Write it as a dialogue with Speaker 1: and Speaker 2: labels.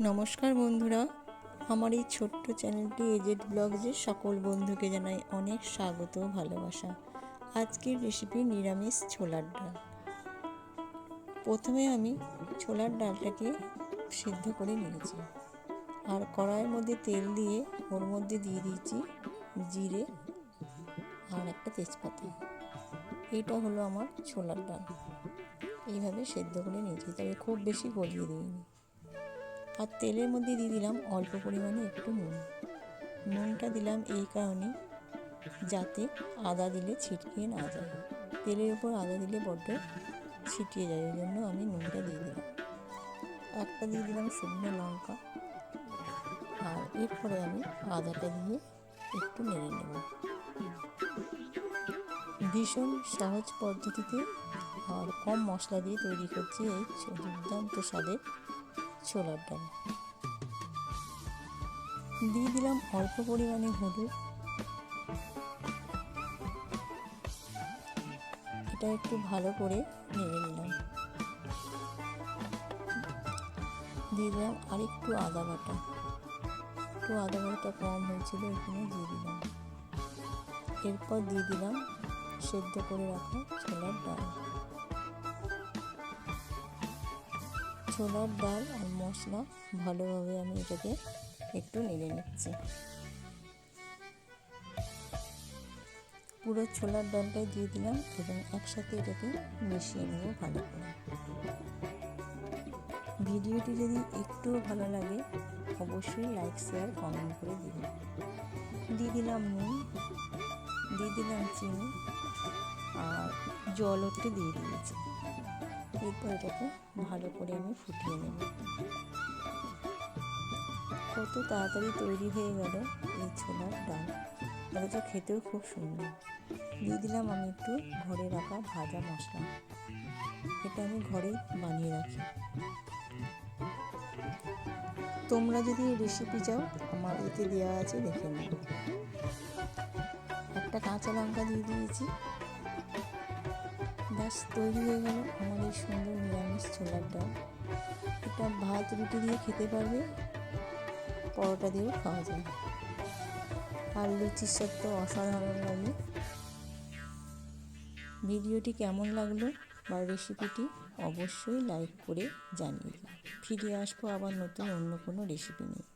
Speaker 1: নমস্কার বন্ধুরা, আমার এই ছোট্ট চ্যানেলটি এজেড ব্লগসে সকল বন্ধুকে জানাই অনেক স্বাগত ভালোবাসা। আজকের রেসিপি নিরামিষ ছোলার ডাল। প্রথমে আমি ছোলার ডালটাকে সিদ্ধ করে নিয়েছি। আর কড়াইয়ের মধ্যে তেল দিয়ে ওর মধ্যে দিয়ে দিয়েছি জিরে আর একটা তেজপাতা। এটা হলো আমার ছোলার ডাল। এইভাবে সেদ্ধ করে নিয়েছি, তবে খুব বেশি গলিয়ে দিইনি। আর তেলের মধ্যে দিয়ে দিলাম অল্প পরিমাণে একটু নুন। নুনটা দিলাম এই কারণে যাতে আদা দিলে ছিটকিয়ে না যায়। তেলের উপর আদা দিলে বড্ড ছিটিয়ে যায় ওই জন্য আমি নুনটা দিয়ে দিলাম। একটা দিয়ে দিলাম শুকনো লঙ্কা। আর এরপরে আমি আদাটা দিয়ে একটু নেড়ে নেব। ভীষণ সহজ পদ্ধতিতে আর কম মশলা দিয়ে তৈরি করছি এই দুর্দান্ত স্বাদের ছোলার ডাল দিয়ে দিলাম অল্প পরিমাণে হলুদ। এটা একটু ভালো করে নেড়ে নিলাম। দিয়ে দিলাম আরেকটু আদা বাটা। একটু আদা বাটা কম হয়েছিল, এখানে দিয়ে দিলাম। এরপর দিয়ে দিলাম সেদ্ধ করে রাখা ছোলার ডাল। ছোলার ডাল আর মশলা ভালোভাবে আমি এটাকে একটু নেড়ে নিচ্ছি। পুরো ছোলার ডালটাই দিয়ে দিলাম এবং একসাথে এটাকে মিশিয়ে নেব ভালো করে। ভিডিওটি যদি একটুও ভালো লাগে, অবশ্যই লাইক, শেয়ার, কমেন্ট করে দিন দিয়ে দিলাম নুন, দিয়ে দিলাম চিনি। আর জল একটু দিয়ে দিয়েছি। এরপর এটাকে ভালো করে আমি ফুটিয়ে নেব। কত তাড়াতাড়ি তৈরি হয়ে গেল এই ছোলার ডাল। অথচ খেতেও খুব সুন্দর। দিয়ে দিলাম আমি একটু ঘরে রাখা ভাজা মশলা। এটা আমি ঘরেই বানিয়ে রাখি। তোমরা যদি রেসিপি চাও, আমার এতে দেওয়া আছে দেখে নেব একটা কাঁচা লঙ্কা দিয়ে দিয়েছি। ব্যাস, তৈরি হয়ে গেল এই সুন্দর নিরামিষ ছোলার ডাল। এটা ভাত, রুটি দিয়ে খেতে পারবে, পরোটা দিয়েও খাওয়া যায়। আর লুচির সাথে তো অসাধারণ লাগে। ভিডিওটি কেমন লাগল বা রেসিপিটি অবশ্যই লাইক করে জানিয়ে দিন। ফিরে আসব আবার নতুন অন্য কোনো রেসিপি নিয়ে।